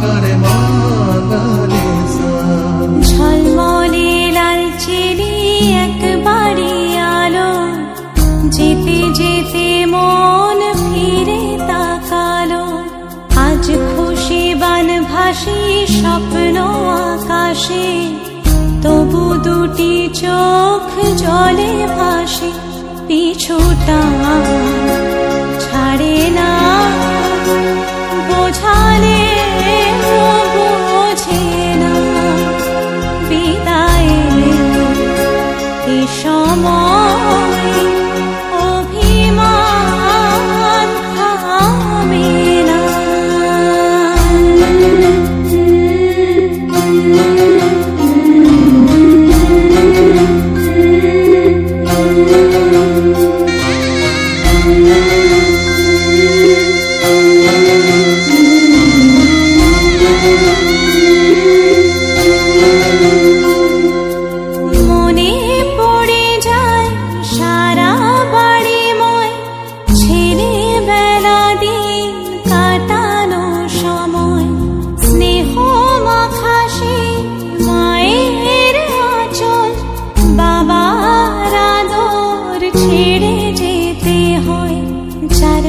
করে মাগারে সা ঝলমলে আলো, যেতে যেতে মন ফিরে তাকালো। আজ খুশি বান ভাসি, স্বপ্ন আকাশে, তবু দুটি চোখ জলে ভাসে, পিছুটা